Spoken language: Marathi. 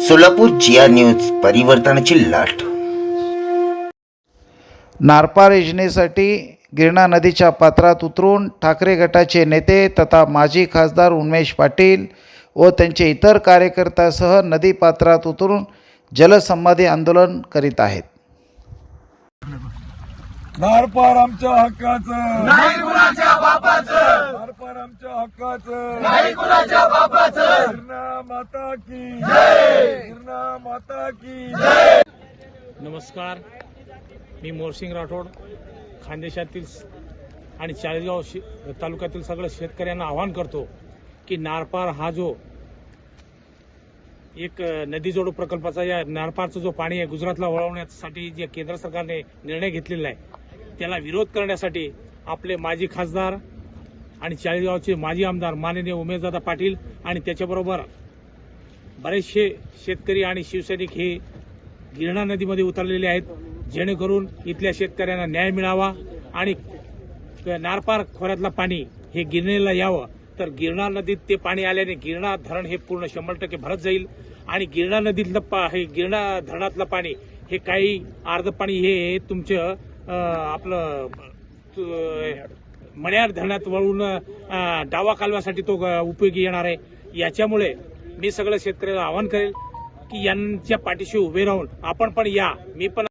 सोलापूर जिया न्यूज परिवर्तनाची लाट. नारपार योजनेसाठी गिरणा नदीच्या पात्रात उतरून ठाकरे गटाचे नेते तथा माजी खासदार उन्मेष पाटील व त्यांचे इतर कार्यकर्त्यासह नदी पात्रात उतरून जलसंवादी आंदोलन करीत आहेत. नारपार आमच्या हक्काचं. नाही कुणाच्या बापाचं. नारपार आमच्या हक्काचं. नाही कुणाच्या बापाचं. गिरणा माता की. जय माता की नमस्कार मी मोरसिंग राठोड खानदेशातील आणि चाळीसगाव शे तालुक्यातील सगळ्या शेतकऱ्यांना आवाहन करतो की नारपार हा जो एक नदी जोडो प्रकल्पाचा या नारपारचं जो पाणी आहे गुजरातला वळवण्यासाठी जे केंद्र सरकारने निर्णय घेतलेला आहे त्याला विरोध करण्यासाठी आपले माजी खासदार आणि चाळीसगावचे माजी आमदार माननीय उमेशदादा पाटील आणि त्याच्याबरोबर बरेचसे शेतकरी आणि शिवसैनिक हे गिरणा नदीमध्ये उतरलेले आहेत. जेणेकरून इथल्या शेतकऱ्यांना न्याय मिळावा आणि नारपार खोऱ्यातलं पाणी हे गिरणेला यावं. तर गिरणा नदीत ते पाणी आल्याने गिरणा धरण हे पूर्ण शंभर टक्के भरत जाईल. आणि गिरणा नदीतलं पा हे गिरणा धरणातलं पाणी हे काही अर्ध पाणी हे तुमचं आपलं तु- मण्यार धरणात वळून डावा कालव्यासाठी तो उपयोगी येणार आहे. याच्यामुळे मी सगळं शेतकऱ्याला आवाहन करेल की यांच्या पाठीशी उभे राहून आपण पण या. मी पण